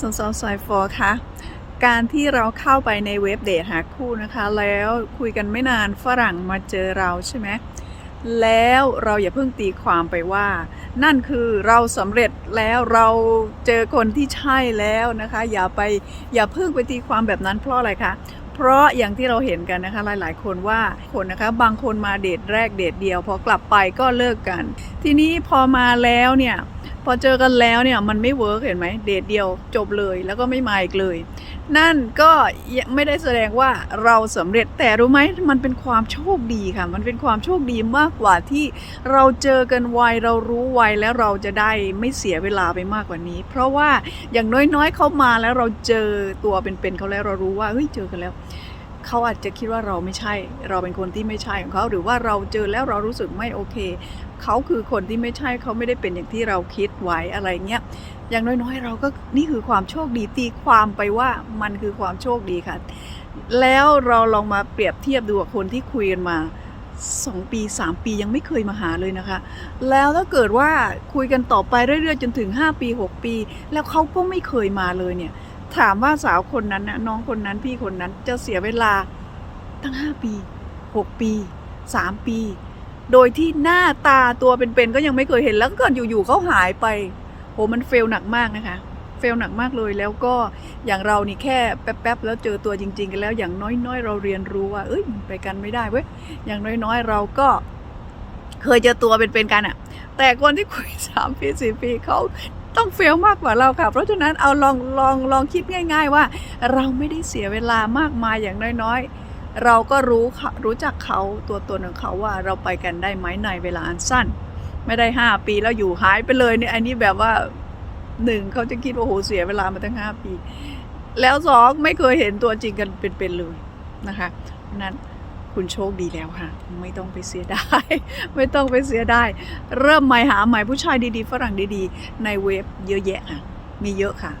สาวสาวสายฟอร์คะการที่เราเข้าไปในเว็บเดทหาคู่นะคะ แล้วคุยกันไม่นานฝรั่งมาเจอเราใช่ไหมแล้วเราอย่าเพิ่งตีความไปว่า นั่นคือเราสำเร็จแล้วเราเจอคนที่ใช่แล้วนะคะ อย่าไปอย่าเพิ่งไปตีความแบบนั้นเพราะอะไรคะเพราะอย่างที่เราเห็นกันนะคะหลาย ๆ คนว่าคนนะคะบางคนมาเดทแรกเดทเดียวพอกลับไปก็เลิกกัน ทีนี้พอมาแล้วเนี่ย พอเจอกันแล้วเนี่ยมันไม่เวิร์กเห็นไหมเดทเดียวจบเลยแล้วก็ไม่มาอีกเลย นั่นก็ยังไม่ได้แสดงว่าเราสำเร็จแต่รู้ไหมมันเป็นความโชคดีค่ะ มันเป็นความโชคดีมากกว่าที่เราเจอกันไวเรารู้ไวแล้วเราจะได้ไม่เสียเวลาไปมากกว่านี้ เพราะว่าอย่างน้อยๆเขามาแล้วเราเจอตัวเป็นๆเขาแล้วเรารู้ว่าเฮ้ยเจอกันแล้ว เขาอาจจะคิดว่าเราไม่ใช่ เราเป็นคนที่ไม่ใช่ของเขา หรือว่าเราเจอแล้วเรารู้สึกไม่โอเค เขาคือคนที่ไม่ใช่เขาไม่ได้เป็นอย่างที่เราคิดไว้อะไรเงี้ยอย่างน้อยๆ เราก็นี่คือความโชคดีตีความไปว่ามันคือความโชคดีค่ะ แล้วเราลองมาเปรียบเทียบดูกับคนที่คุยกันมา2ปี3ปียังไม่เคยมาหาเลยนะคะ แล้วถ้าเกิดว่าคุยกันต่อไปเรื่อยๆ จนถึง 5 ปี 6 ปี แล้วเขาก็ไม่เคยมาเลยเนี่ย ถามว่าสาวคนนั้นนะน้องคนนั้นพี่คนนั้นจะเสียเวลาตั้ง5ปี6ปี3ปี โดยที่หน้าตาตัวเป็นๆก็ยังไม่เคยเห็นแล้วก็อยู่ๆเขาหายไปโหมันเฟลหนักมากนะคะเฟลหนักมากเลยแล้วก็อย่างเรานี่แค่แป๊บๆแล้วเจอตัวจริง ๆ กันแล้วอย่างน้อยๆ เราเรียนรู้ว่า เอ้ยไปกันไม่ได้เว้ยอย่างน้อยๆ เราก็เคยเจอตัวเป็นๆกันอะแต่คนที่คุยสามปีสี่ปีเขา ต้องเฟลมากกว่าเราค่ะ เพราะฉะนั้นเอาลองลองลองคิดง่าย ๆ ว่า เราไม่ได้เสียเวลามากมายอย่างน้อยๆ เราก็รู้รู้จักเขาตัวตนของเขาว่าเราไปกันได้ไหมในเวลาอันสั้น ไม่ได้ห้าปีแล้วอยู่หายไปเลยเนี่ยอันนี้แบบว่าหนึ่งเขาจะคิดว่าโหเสียเวลามาตั้งห้าปี แล้วสองไม่เคยเห็นตัวจริงกันเป็นๆเลยนะคะเพราะฉะนั้น คุณโชคดีแล้วค่ะ ไม่ต้องไปเสียดาย ไม่ต้องไปเสียดาย เริ่มใหม่หาใหม่ผู้ชายดีๆ ฝรั่งดีๆ ในเว็บเยอะแยะค่ะ มีเยอะค่ะ